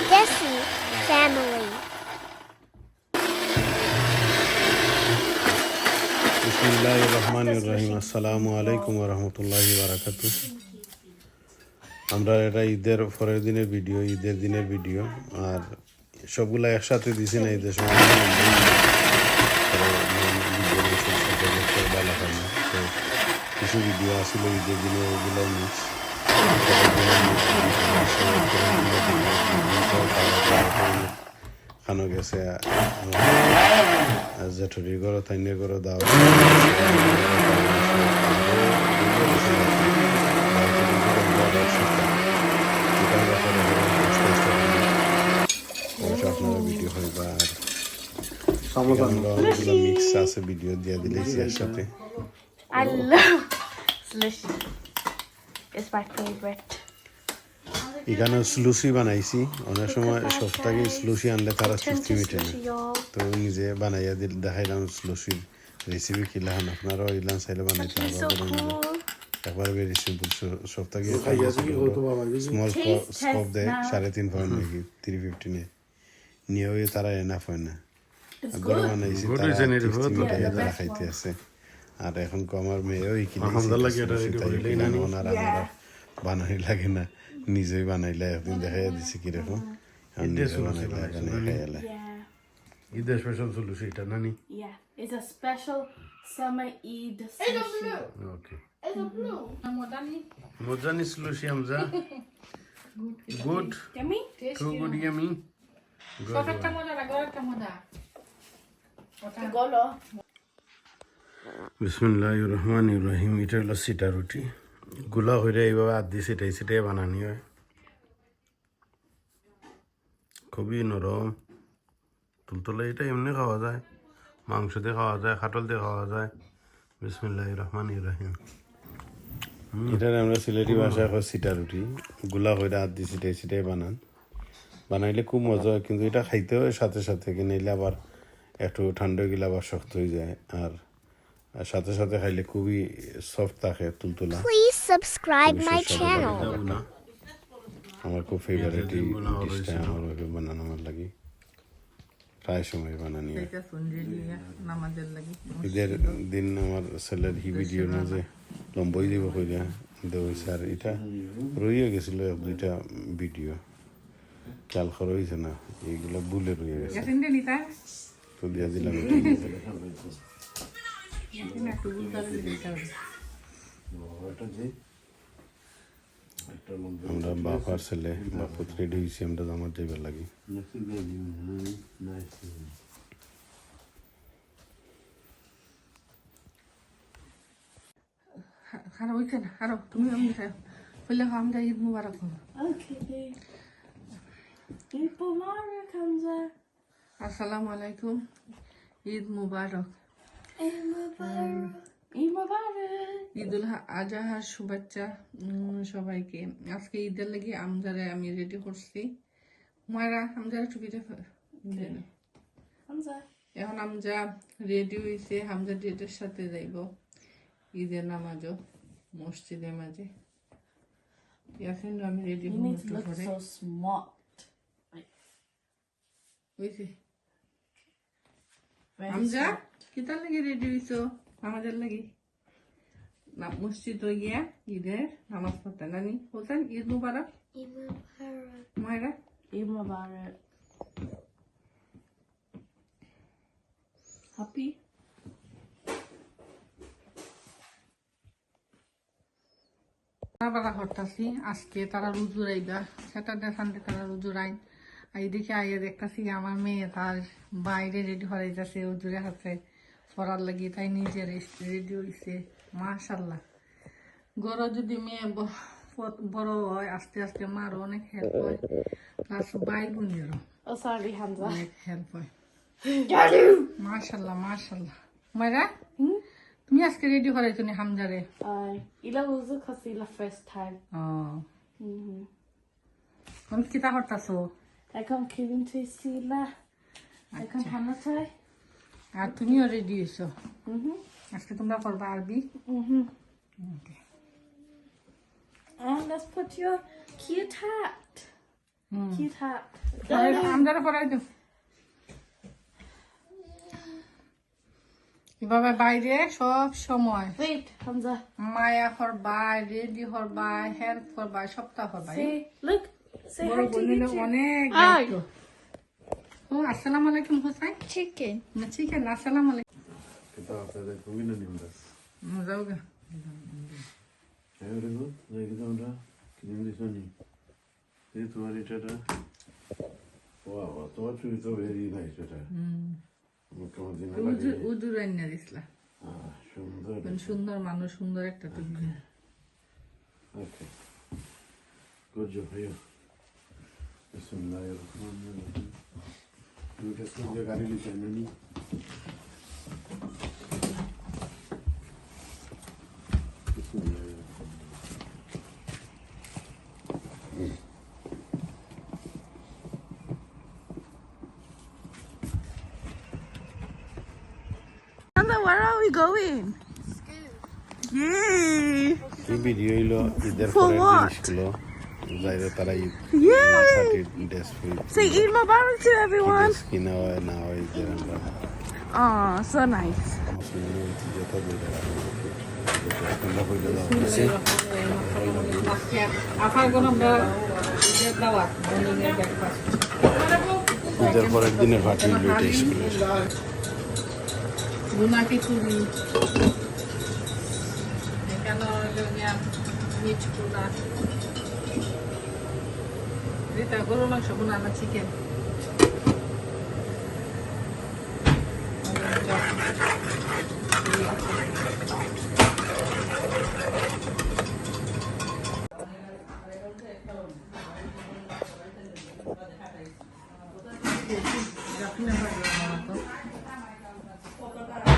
Pardesi family. রহিম আসসালামু আলাইকুম আমরা এটা ঈদের পরের দিনের ভিডিও ঈদের দিনের ভিডিও আর সবগুলা একসাথে দিছি না, ঈদের সময় কিছু ভিডিও আসলে ঈদের দিনে ওগুলো মিক্স খানো গেছে জেঠুরির ঘর তাইনের ঘর দাও আপনারা ভিডিও হয় বা অনেকগুলো মিক্স আছে ভিডিও দিয়ে দিলেছি একসাথে. It's my favorite. এখানে স্লুসি বানাইছি। অনেক সময় সপ্তাহে স্লুসি আনলে তারা সুস্থি মিটে না। তো নিজে বানাইয়া দিল দেখাইলাম স্লুসির রেসিপি কিলাহান আপনারাও ইলান চাইলে বানাইতে একবারে ভেরি সিম্পল সপ্তাহে স্মল স্কোপ দেয় সাড়ে তিন পয়েন্ট নাকি থ্রি ফিফটিনে নিয়েও তারা এনাফ হয় না। গরম বানাইছি তারা খাইতে আছে। আর এখন কমার মেয়েও আলহামদুলিল্লাহ কি এটা ready করিলেই না নি? বানাই লাগে না। নিজেই বানাইলে একদিন দেখাইয়া দিছি কীরকম আর ঈদের স্পেশাল সলিউশন এটা নানি? Yeah. It's a special summer Eid sushi. Okay মজানি solution আমজা good Yummy? Too good yummy Golo. বিসমুল্লাহ রহমান ইব্রাহিম এটা হলো সিটা রুটি গুলা হইলে এইভাবে আদি সিটাই সিটাই বানানি হয়। খুবই নরম। তুলতুলে এটা এমনি খাওয়া যায়। মাংস দিয়ে খাওয়া যায় খাটল দিয়ে খাওয়া যায়। বিসমুল্লাহ রহমান ইব্রাহিম এটা আমরা সিলেটি ভাষায় কই সিটা রুটি। গুলা হইলে আদি সিটাই সিটাই বানান। বানাইলে খুব মজা হয় কিন্তু এটা খাইতে হয় সাথে সাথে কিনাইলে আবার একটু ঠান্ডা গেলে আবার শক্ত হয়ে যায়। আর আর সাথে সাথে খাইলে খুবই সফট থাকে তুলতুলা। Please subscribe খুবই my সুস্বাদু channel. লাগে। বুনা। আমার খুব ফেভারিট ডিশটা আমার ওকে বানানো আমার লাগে। প্রায় সময় বানানি ঈদের দিন আমার ছেলের হি ভিডিও না যে লম্বই দিব কইরা দেওয়াইছে আর এটা রইয়ে গেছিল এক দুইটা ভিডিও খেয়াল করা হয়েছে না এইগুলো ভুলে রয়ে গেছে। তো দিয়া দিলাম আমরা বাপ আর ছেলে বাপুত রেডি হয়েছি আমরা আমার যাইবার লাগি। খারাপ হইছে না আরও তুমি আমি খাও বললে আমরা ঈদ মুবারক হল. আসসালামু আলাইকুম। ঈদ মুবারক Eid Mubarak. Eid Mubarak. ঈদুল হা- শুভেচ্ছা সবাইকে। আজকে ঈদের লাগি আমজারে আমি রেডি করছি। মারা আমজারে টুপিটা এখন আমজা রেডি হয়েছে হামজা ডেটের সাথে যাইব। ঈদের নামাজও মসজিদের মাঝে। আমি রেডি smart. বুঝছি আমজা. কিতার লাগে রেডি হইছো? আমাদের লাগি? না মসজিদ গিয়া ঈদের নামাজ পড়তে নানি বলতেন ঈদ মুবারক. মায়েরা? আজকে তারা রুজু রাইবা স্যাটারডে সানডে তারা রুজু রাইন। এদিকে আইয়া দেখতাছি আমার মেয়ে তার বাইরে রেডি হরাইতেছে উজুরে হাতে। পড়ার লাগি তাই নিজে রেডি হইছে মাশাল্লাহ গড় যদি মেয়ে বড় হয় আস্তে আস্তে মারও অনেক হেল্প হয় প্লাস ভাই বোনেরও. অনেক হেল্প হয়! মাশাল্লাহ মাশাল্লাহ মায়েরা তুমি আজকে রেডি হরাইছো তুমি হামজারে was because Ila first time. ও. তুমি কিতা come killing to Sila. I come Hamatai. আর তুমিও রেডি হয়েছো. আজকে তোমরা করবা আরবি. আমরা পড়াই এভাবে বাইরে সব সময়. মায়া করবাই রেডি করবাই হেল্প সপ্তাহ hi to বোনের YouTube. অনেক ও আসসালামু আলাইকুম হোসাইন। Chicken. না চিকেন আসসালামু আলাইকুম। Kita আপনাদের কবি না নিমদাস যাও গা। হ্যাঁ রে গো যাই কি তোমরা কি নিম দিছ নি এই তোমার এটা ওয়া তোমার চুরি তো ভেরি নাইস এটা কেমন দিন লাগে উজুর রান্না দিছিলা। সুন্দর মানে সুন্দর মানুষ সুন্দর একটা তুমি। ওকে। গুড জব বিসমিল্লাহির রহমানির রহিম। তুমি কেসে মুঝে গাড়ি লিখে নি বিসমিল্লাহির রহমানির Hamza, where are we going? Yay! এই ভিডিও হইলো ঈদের For পরের what? জিনিসগুলো যাইরে তারা ঈদ Yay! পার্টির dress Say Eid Mubarak to everyone. কিনা হয় না হয় ঈদের আমরা Oh, so nice. মুসলিম ঐতিহ্যতা বইটা আমরা হইলে দাও হয়েছে আফার কোনো দাওয়াত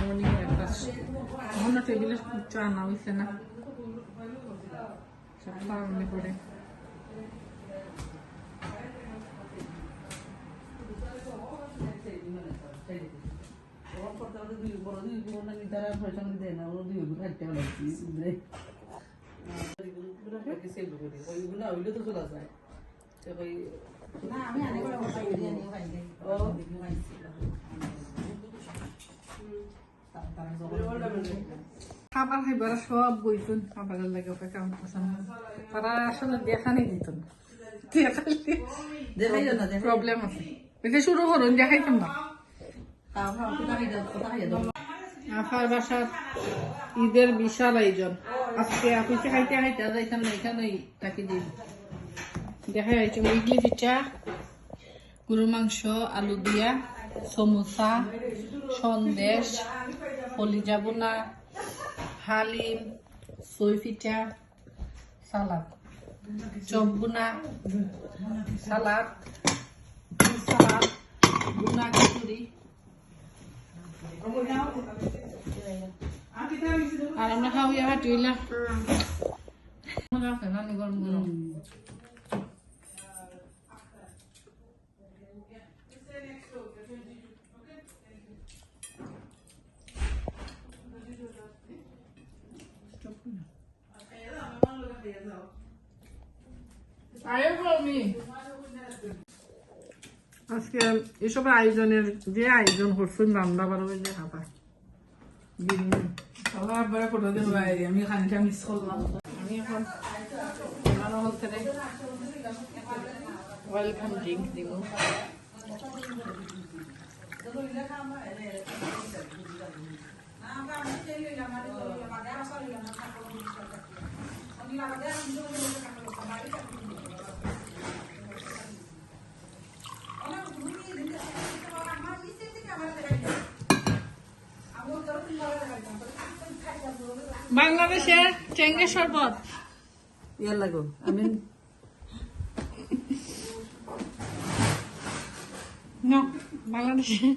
মর্নিংয়ের ব্রেকফাস্ট ঈদের পরের দিনের পার্টি হইল এটা স্কুলের গুনা খিচুড়ি এখানে হলো গিয়া মিট কুড়া এটা গরু মাংস গুনা না চিকেন মর্নিং ব্রেকফাস্ট অন্য টেবিলে চা না হইছে না সব খাওয়ানো পরে খাবার খাইবার সব বইতুন খাবারের লাগে অপেক্ষা করতেছেন তারা আসলে দেখানি দিত প্রবলেম আছে। এটা শুরু করুন দেখাইতাম না। আফার বাসার ঈদের বিশাল আয়োজন। আজকে আপিসে খাইতে খাইতে আর এখানে, এখানেই তাকে দিন দেখা হয়েছে ইডলি পিঠা গরু মাংস, আলু দিয়া, সমোসা, সন্দেশ কলিজা বোনা হালিম, সই পিঠা, সালাদ। চপ বোনা সালাদ সালাদ বোনা খিচুড়ি। আমরা খাওয়া হাঁটি হইলা মজা আছে না গরম গরম আজকে এসব আয়োজনের যে আয়োজন করছেন রান্না বাড়া যে খাবার আমি খানিটা মিস করলাম আমি এখন হল থেকে ওয়েলকাম ড্রিঙ্ক দিব বাংলাদেশের চেঙ্গে শরবত। ইয়ার লাগো আমি No, বাংলাদেশে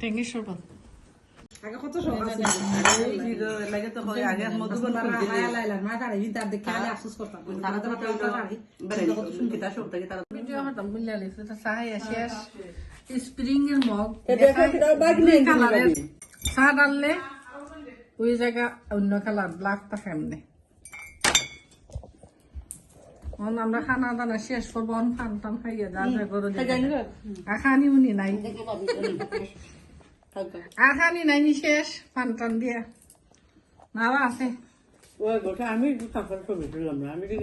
টেঙ্গের শরবত। আগে কত শখ আছে? লাগে তো হয় আগে তারা তো বেড়ে কত শুনকি তার সব থেকে তারা ভিডিও হতাম বুঝলে লিখছে তো স্প্রিং এর মগ। কালারের চা ডাললে ওই জায়গা অন্য কালার ব্ল্যাকটা কেমনে এখন আমরা খানা দানা শেষ করব অন ফান টান খাইয়ে যা করে আর খানি উনি নাই আর খানি নাই নি শেষ ফান টান দিয়ে না আছে ওই আমি একটু ছবি তুললাম না আমি ঠিক